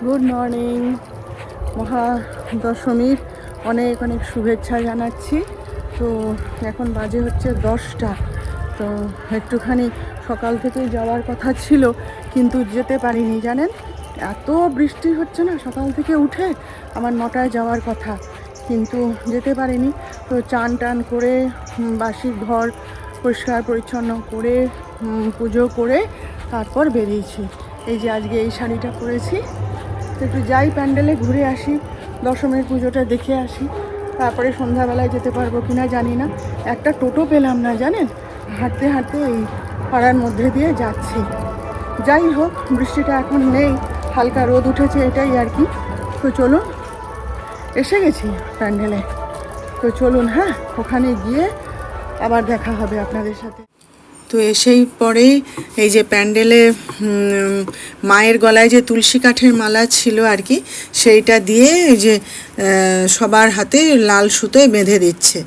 Good morning মহা দশমীর অনেক অনেক শুভেচ্ছা জানাচ্ছি। তো এখন বাজে হচ্ছে দশটা। তো একটুখানি সকাল থেকেই যাওয়ার কথা ছিল কিন্তু যেতে পারিনি জানেন? এত বৃষ্টি হচ্ছে না সকাল থেকে উঠে আমার নটায় যাওয়ার কথা কিন্তু যেতে পারিনি। তো চান টান করে উম, বাসি ঘর পরিষ্কার পরিচ্ছন্ন করে পুজো করে তারপর বেরিয়েছি। এই যে আজকে এই শাড়িটা পরেছি তো একটু যাই প্যান্ডেলে, ঘুরে আসি, দশমীর পুজোটা দেখে আসি। তারপরে সন্ধ্যাবেলায় যেতে পারব কি না জানি না। একটা টোটো পেলাম না, জানেন? হাঁটতে হাঁটতে এই পাড়ার মধ্যে দিয়ে যাচ্ছি। যাই হোক, বৃষ্টিটা এখন নেই, হালকা রোদ উঠেছে এটাই আর কি। তো চলুন, এসে গেছি প্যান্ডেলে। তো চলুন হ্যাঁ ওখানে গিয়ে আবার দেখা হবে আপনাদের সাথে। তো এসেই পরে এই যে প্যান্ডেলে মায়ের গলায় যে তুলসী কাঠের মালা ছিল আর কি, সেইটা দিয়ে এই যে সবার হাতে লাল সুতোয় বেঁধে দিচ্ছে।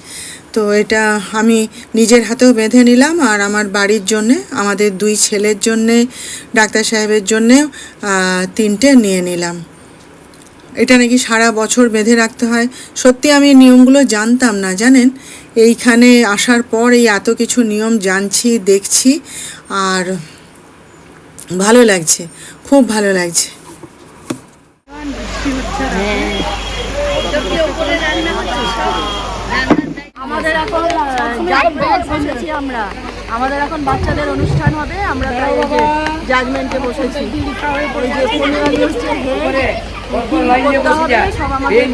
তো এটা আমি নিজের হাতেও বেঁধে নিলাম আর আমার বাড়ির জন্যে, আমাদের দুই ছেলের জন্যে, ডাক্তার সাহেবের জন্যে তিনটে নিয়ে নিলাম। এটা নাকি সারা বছর বেঁধে রাখতে হয়? সত্যি আমি নিয়মগুলো জানতাম না, জানেন? এইখানে আসার পর এই এত কিছু নিয়ম জানছি দেখছি আর ভালো লাগছে খুব ভালো লাগছে। আমাদের এখন আমরা। আমাদের এখন বাচ্চাদের অনুষ্ঠান হবে আমরা তাই যে জাজমেন্টে বসেছি। ওই যে পনেরো হচ্ছে হেড করতে হবে সব আমাদের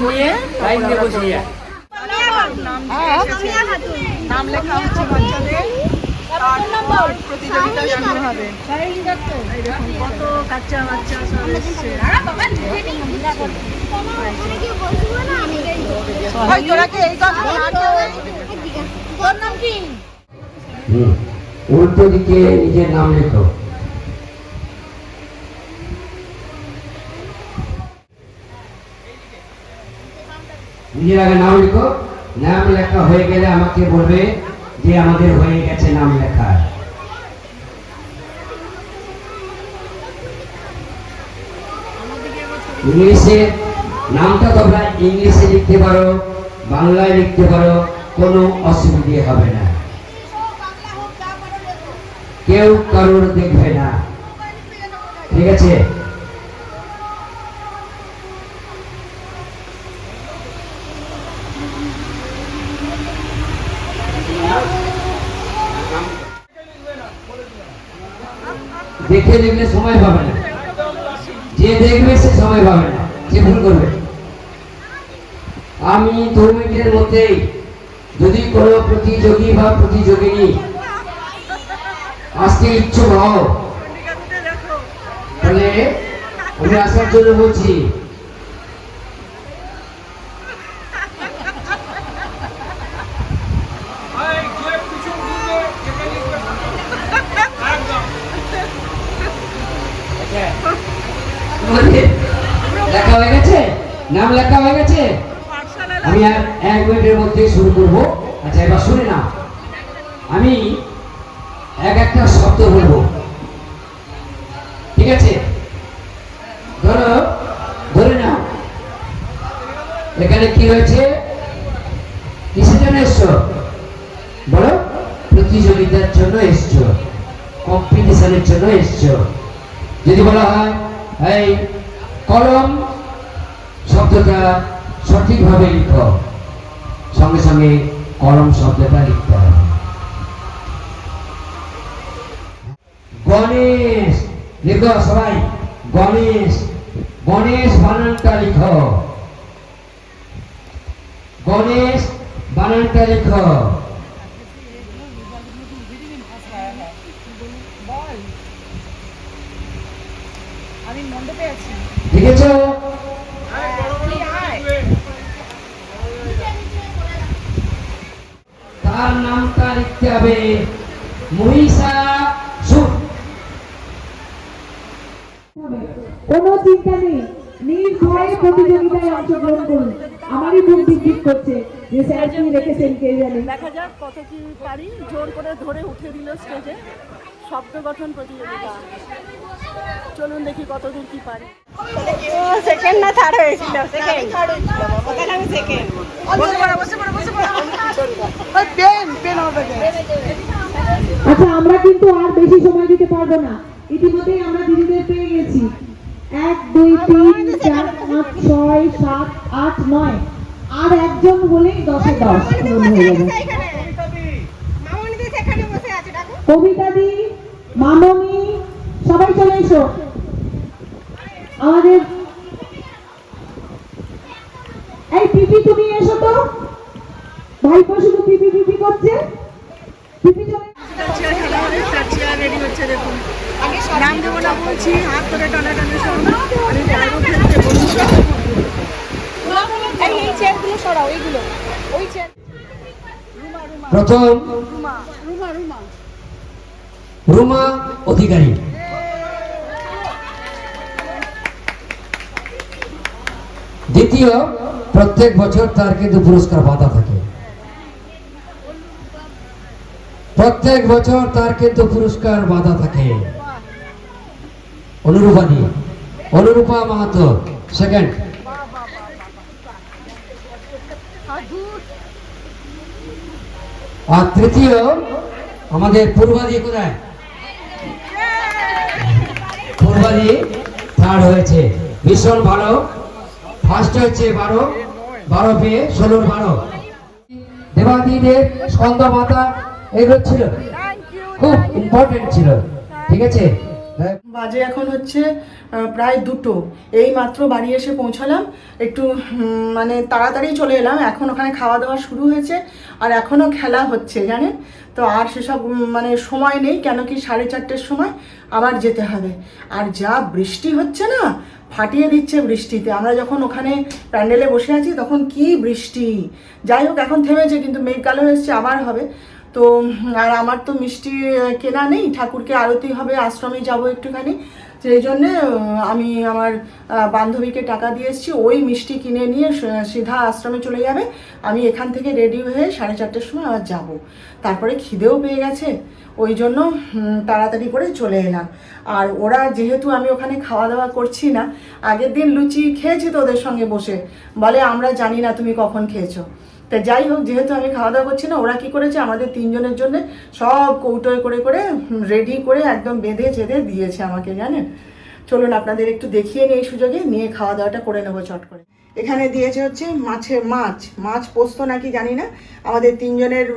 বলে নাম লেখা হচ্ছে বাচ্চাদের তারপর প্রতিযোগিতা শুরু হবে। এই কত বাচ্চা বাচ্চা সব এসছে। ভাই তোরা কি এই কথা তোর নাম কি? হুম। উল্টো দিকে নিজের নাম লেখো। নিজের আগে নাম লেখো। নাম লেখা হয়ে গেলে আমাকে বলবে যে আমাদের হয়ে গেছে নাম লেখা। ইংলিশে নামটা তোমরা ইংলিশে লিখতে পারো, বাংলায় লিখতে পারো, কোনো অসুবিধে হবে না। কেউ কারোর দেখবে না। ঠিক আছে? দেখে দেখলে সময় পাবে না। যে দেখবে সে সময় পাবে না। সে ভুল করবে। আমি দু মিনিটের মধ্যেই যদি কোনো প্রতিযোগী বা প্রতিযোগিনী আসতে ইচ্ছুক হও, তাহলে আমি আসার জন্য বলছি তোমাদের লেখা হয়ে গেছে নাম লেখা হয়ে গেছে আমি আর এক মিনিটের মধ্যে শুরু করব। আচ্ছা এবার শুনে না আমি এক একটা শব্দ বলব। ঠিক আছে? ধরো, ধরে নাও। এখানে কি হয়েছে? কিসের জন্য এসছো? বলো, প্রতিযোগিতার জন্য এসছো। কম্পিটিশনের জন্য এসছো। যদি বলা হয়, এই কলম শব্দটা সঠিকভাবে লিখো। সঙ্গে সঙ্গে কলম শব্দটা লিখতে হবে। গণেশ লিখো সবাই। গণেশ গণেশ বানানটা লিখো। গণেশ বানানটা লিখো। মণ্ডপে আছি। তার নামটা লিখতে হবে মহিষা সুর কোনো চিন্তা নেই। নির্ভয়ে প্রতিযোগিতায় অংশগ্রহণ করুন। আমারই বুক বিদ্যুৎ করছে যে স্যার রেখেছেন কে জানে। দেখা যাক কত কি পারি। জোর করে ধরে উঠে দিল স্টেজে শব্দ গঠন প্রতিযোগিতা চলুন দেখি কতদূর কি পারি সেকেন্ড না থার্ড হয়েছিল সেকেন্ড আমি সেকেন্ড আচ্ছা আমরা কিন্তু আর বেশি সময় দিতে পারব না ইতিমধ্যেই আমরা দিদিদের পেয়ে গেছি এক দুই তিন চার পাঁচ ছয় সাত আট নয় আর একজন হলেই দশে দশ পূরণ হয়ে যাবে কবিতা দি মামনি সবাই চলে এসো। আমাদের এই পিপি তুমি এসো তো। ভাইপো শুধু পিপি পিপি করছে। পিপি চলে চেয়ার খেলা হবে চার চেয়ার রেডি হচ্ছে দেখুন নাম দেবো না বলছি হাত করে টানাটানি সব আমি পারব খেলতে বলুন এই চেয়ারগুলো সরাও এইগুলো ওই চেয়ার প্রথম রুমা। অধিকারী। দ্বিতীয়, প্রত্যেক বছর তার কিন্তু পুরস্কার বাধা থাকে। প্রত্যেক বছর তার কিন্তু পুরস্কার বাধা থাকে। অনুরূপা দিয়ে অনুরূপা মাহাতো সেকেন্ড আর তৃতীয়, আমাদের পূর্বাদি কোথায়? পূর্বাদি থার্ড হয়েছে। ভীষণ ভালো। ফার্স্ট হয়েছে বারো। বারো পেয়ে ষোলোর বারো। দেবাদিদের স্কন্দ মাতা, এগুলো ছিল। খুব ইম্পর্টেন্ট ছিল। ঠিক আছে? বাজে এখন হচ্ছে প্রায় দুটো। এই মাত্র বাড়ি এসে পৌঁছালাম। একটু মানে তাড়াতাড়ি চলে এলাম। এখন ওখানে খাওয়া দাওয়া শুরু হয়েছে। আর এখনও খেলা হচ্ছে, জানেন? তো আর সেসব মানে সময় নেই, কেন কি সাড়ে চারটের সময় আবার যেতে হবে। আর যা বৃষ্টি হচ্ছে না, ফাটিয়ে দিচ্ছে বৃষ্টিতে। আমরা যখন ওখানে প্যান্ডেলে বসে আছি, তখন কি বৃষ্টি? যাই হোক, এখন থেমেছে, কিন্তু মেঘ কালো এসছে, আবার হবে। তো আর আমার তো মিষ্টি কেনা নেই, ঠাকুরকে আরতি হবে, আশ্রমে যাব একটুখানি। সেই জন্যে আমি আমার বান্ধবীকে টাকা দিয়ে এসেছি। ওই মিষ্টি কিনে নিয়ে সিধা আশ্রমে চলে যাবে। আমি এখান থেকে রেডি হয়ে সাড়ে চারটের সময় আবার যাব। তারপরে খিদেও পেয়ে গেছে। ওই জন্য তাড়াতাড়ি করে চলে এলাম। আর ওরা যেহেতু আমি ওখানে খাওয়া দাওয়া করছি না, আগের দিন লুচি খেয়েছি তো ওদের সঙ্গে বসে। বলে, আমরা জানি না তুমি কখন খেয়েছো। তা যাই হোক, যেহেতু আমি খাওয়া দাওয়া করছি না, ওরা কি করেছে আমাদের তিনজনের জন্য সব কৌটোয় করে করে রেডি করে একদম বেঁধে চেঁধে দিয়েছে আমাকে, জানেন? চলুন আপনাদের একটু দেখিয়ে নিই সুযোগে, নিয়ে খাওয়া দাওয়াটা করে নেব চট করে। এখানে দিয়েছে হচ্ছে মাছের মাছ মাছ পোস্ত নাকি জানি না, আমাদের তিনজনের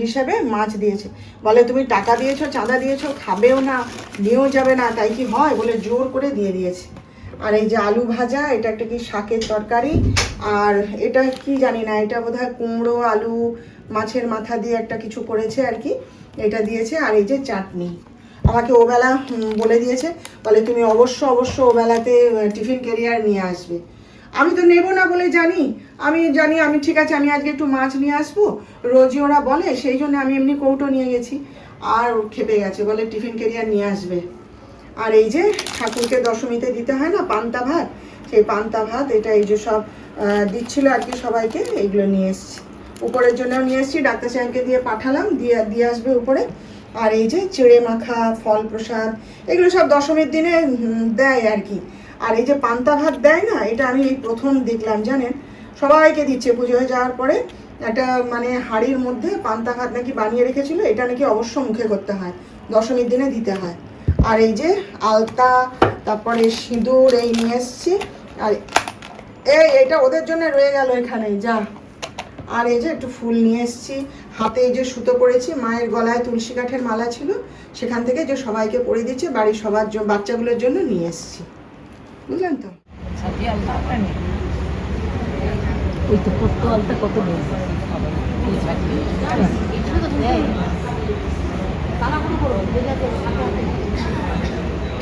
হিসাবে মাছ দিয়েছে। বলে, তুমি টাকা দিয়েছ, চাঁদা দিয়েছ, খাবেও না, নিয়েও যাবে না, তাই কি হয়? বলে জোর করে দিয়ে দিয়েছে। আর এই যে আলু ভাজা, এটা একটা কি শাকের তরকারি? আর এটা কি জানি না, এটা বোধহয় কুমড়ো, আলু, মাছের মাথা দিয়ে একটা কিছু করেছে আর কি। এটা দিয়েছে, আর এই যে চাটনি। আমাকে ওবেলা বলে দিয়েছে, বলে তুমি অবশ্য অবশ্য ওবেলাতে টিফিন ক্যারিয়ার নিয়ে আসবে। আমি তো নেব না বলে জানি। আমি জানি, আমি ঠিক আছে, আমি আজকে একটু মাছ নিয়ে আসব। রোজই ওরা বলে, সেই জন্য আমি এমনি কৌটো নিয়ে গেছি। আর খেপে গেছে, বলে টিফিন ক্যারিয়ার নিয়ে আসবে। আর এই যে ঠাকুরকে দশমীতে দিতে হয় না, পান্তা ভাত, সেই পান্তা ভাত, এটা এই যে সব দিচ্ছিল আর কি সবাইকে, এইগুলো নিয়ে এসছি। উপরের জন্যও নিয়ে এসছি, ডাক্তার সাহেবকে দিয়ে পাঠালাম, দিয়ে দিয়ে আসবে উপরে। আর এই যে চিড়ে মাখা, ফল প্রসাদ, এগুলো সব দশমীর দিনে দেয় আর কি। আর এই যে পান্তা ভাত দেয় না, এটা আমি এই প্রথম দেখলাম, জানেন? সবাইকে দিচ্ছে, পুজো হয়ে যাওয়ার পরে একটা মানে হাঁড়ির মধ্যে পান্তা ভাত নাকি বানিয়ে রেখেছিল, এটা নাকি অবশ্য মুখে করতে হয়, দশমীর দিনে দিতে হয়। আর এই যে আলতা তারপরে সিঁদুর এই নিয়ে এসছি। আর এই এটা ওদের জন্য রয়ে গেল এখানে যা। আর এই যে একটু ফুল নিয়ে এসছি। হাতে এই যে সুতো পরেছি মায়ের গলায় তুলসী কাঠের মালা ছিল। সেখান থেকে যে সবাইকে পরে দিচ্ছে বাড়ির সবার বাচ্চাগুলোর জন্য নিয়ে এসছি। বুঝলেন তো? কত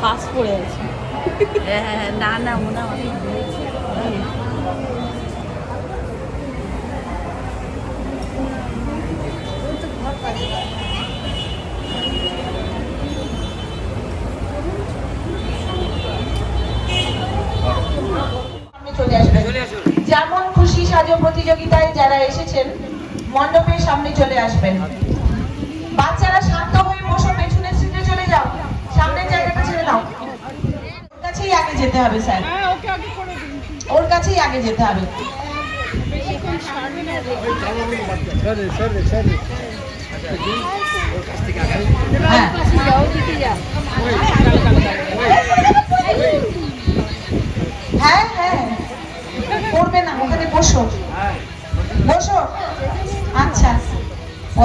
ফাঁস পড়ে আছে। হ্যাঁ হ্যাঁ হ্যাঁ, না না মনে হয়। সামনে চলে আসবেন যেমন খুশি সাজো প্রতিযোগিতায় যারা এসেছেন মণ্ডপের সামনে চলে আসবেন। বাচ্চারা শান্ত হয়ে বসো পেছনের সিটে চলে যাও। সামনের জায়গাটা ছেড়ে নাও ওর কাছেই আগে যেতে হবে স্যার। ওর কাছেই আগে যেতে হবে। হ্যাঁ। হ্যাঁ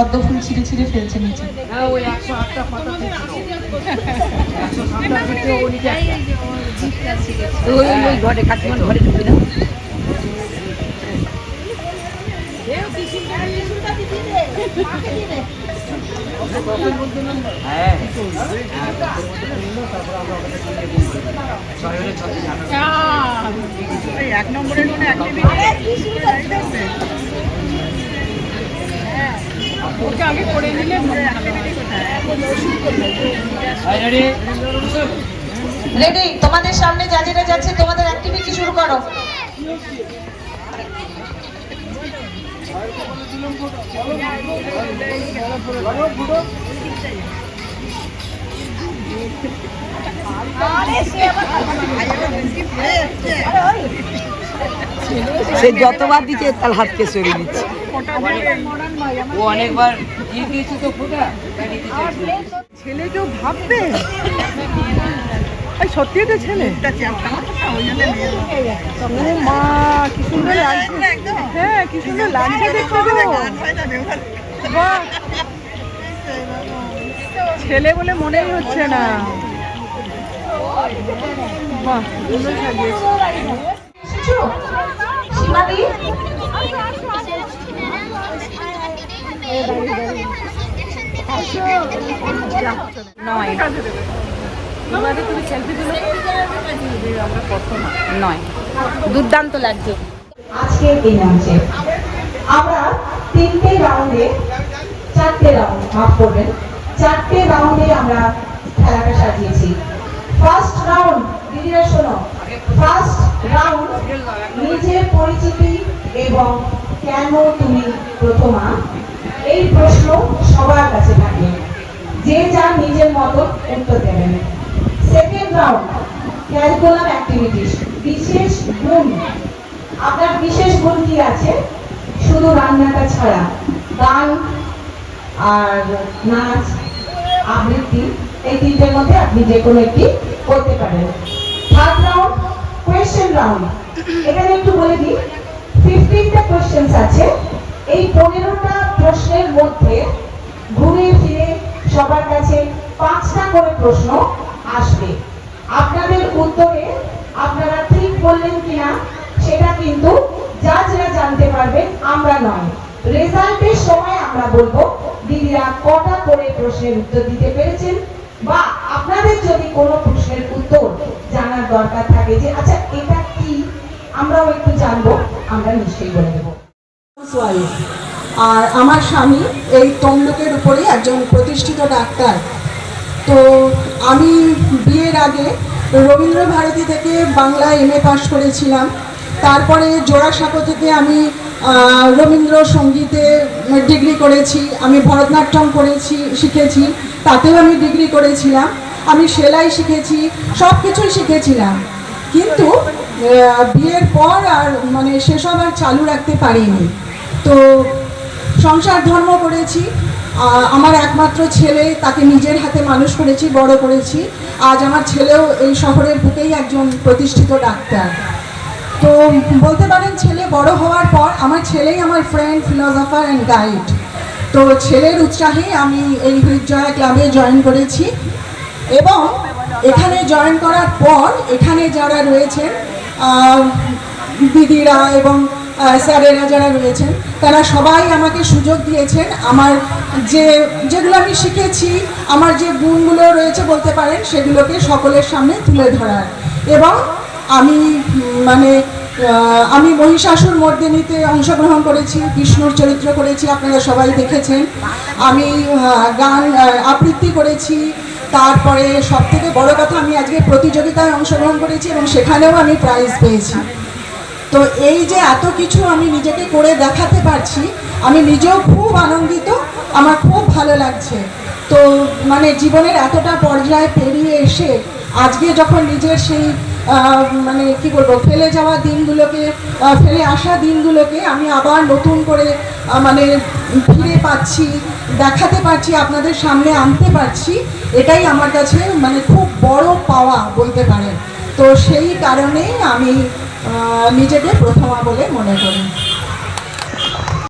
পদ্ম ফুল ছিঁড়ে ছিঁড়ে ফেলছে নিচে। হ্যাঁ ঘরে কাকিমার ঘরে ঢুকে দাও হ্যাঁ হলে ছয় দিন আঠারো এক ওকে আগে করে নিলে রেডি রেডি তোমাদের সামনে যা যেটা যাচ্ছে তোমাদের অ্যাক্টিভিটি শুরু করো। সে যতবার দিচ্ছে তার হাতকে সরিয়ে দিচ্ছে। ও অনেকবার তো। ছেলে কেউ ভাববে সত্যি তো ছেলে ও মা কি সুন্দর লাগছে হ্যাঁ কি সুন্দর লাগছে দেখতে বাহ ছেলে বলে মনেই হচ্ছে না বাহ সুন্দর সাজিয়েছে এসেছ সীমাদি দুর্দান্ত লাগছে। আজকে এই মঞ্চে আমরা তিনটে রাউন্ডে চারটে রাউন্ড মাফ করবেন, চারটে রাউন্ডে আমরা খেলাটা সাজিয়েছি। ফার্স্ট রাউন্ড দিদিরা শোনো। ফার্স্ট রাউন্ড নিজের পরিচিতি এবং কেন তুমি প্রথমা? এই প্রশ্ন সবার কাছে থাকে। যে যার নিজের মতো উত্তর দেবেন সেকেন্ড রাউন্ড ক্যালকুলাম অ্যাক্টিভিটিস বিশেষ গুণ আপনার বিশেষ গুণ কি আছে? শুধু রান্নাটা ছাড়া। গান আর নাচ, আবৃত্তি, এই তিনটের মধ্যে আপনি যে কোনো একটি করতে পারেন। থার্ড রাউন্ড কোয়েশ্চেন রাউন্ড এখানে একটু বলে দিই। ফিফটিনটা কোয়েশ্চেন্স আছে। এই পনেরোটা প্রশ্নের মধ্যে ঘুরে ফিরে সবার কাছে পাঁচটা করে প্রশ্ন আসবে। আপনাদের উত্তরে আপনারা ঠিক বললেন কিনা, সেটা কিন্তু জাজরা জানতে পারবেন, আমরা নয়। রেজাল্টের সময় আমরা বলব, দিদিরা কটা করে প্রশ্নের উত্তর দিতে পেরেছেন? বা আপনাদের যদি কোনো প্রশ্নের উত্তর জানার দরকার থাকে যে আচ্ছা এটা কি? আমরাও একটু জানব, আমরা নিশ্চয়ই বলে দেবো। আর আমার স্বামী এই তমলুকের উপরেই একজন প্রতিষ্ঠিত ডাক্তার। তো আমি বিয়ের আগে রবীন্দ্র ভারতী থেকে বাংলা এম এ পাশ করেছিলাম। তারপরে জোড়াসাঁকো থেকে আমি রবীন্দ্র সঙ্গীতে ডিগ্রি করেছি, আমি ভরতনাট্যম করেছি, শিখেছি, তাতেও আমি ডিগ্রি করেছিলাম। আমি সেলাই শিখেছি সব কিছুই শিখেছিলাম। কিন্তু বিয়ের পর আর মানে সেসব আর চালু রাখতে পারিনি। তো সংসার ধর্ম করেছি। আমার একমাত্র ছেলে, তাকে নিজের হাতে মানুষ করেছি, বড় করেছি। আজ আমার ছেলেও এই শহরের বুকেই একজন প্রতিষ্ঠিত ডাক্তার। তো বলতে পারেন ছেলে বড় হওয়ার পর আমার ছেলেই আমার ফ্রেন্ড ফিলোসফার অ্যান্ড গাইড তো ছেলের উৎসাহে আমি এই হৃদজয়া ক্লাবে জয়েন করেছি এবং এখানে জয়েন করার পর এখানে যারা রয়েছেন দিদিরা এবং স্যারেরা যারা রয়েছেন, তারা সবাই আমাকে সুযোগ দিয়েছেন। আমার যে, যেগুলো আমি শিখেছি, আমার যে গুণগুলো রয়েছে বলতে পারেন, সেগুলোকে সকলের সামনে তুলে ধরার। এবং আমি মানে আমি মহিষাসুর মর্দিনীতে অংশগ্রহণ করেছি, বিষ্ণুর চরিত্র করেছি, আপনারা সবাই দেখেছেন। আমি গান আবৃত্তি করেছি। তারপরে সব থেকে বড় কথা, আমি আজকে প্রতিযোগিতায় অংশগ্রহণ করেছি এবং সেখানেও আমি প্রাইজ পেয়েছি। তো এই যে এত কিছু আমি নিজেকে করে দেখাতে পারছি, আমি নিজেও খুব আনন্দিত, আমার খুব ভালো লাগছে। তো মানে জীবনের এতটা পর্যায়ে পেরিয়ে এসে আজকে যখন নিজের সেই মানে কি বলব, ফেলে যাওয়া দিনগুলোকে ফেলে আসা দিনগুলোকে আমি আবার নতুন করে মানে ফিরে পাচ্ছি, দেখাতে পারছি, আপনাদের সামনে আনতে পারছি, এটাই আমার কাছে মানে খুব বড় পাওয়া বলতে পারেন। তো সেই কারণেই আমি নিজেকে প্রথমা বলে মনে করি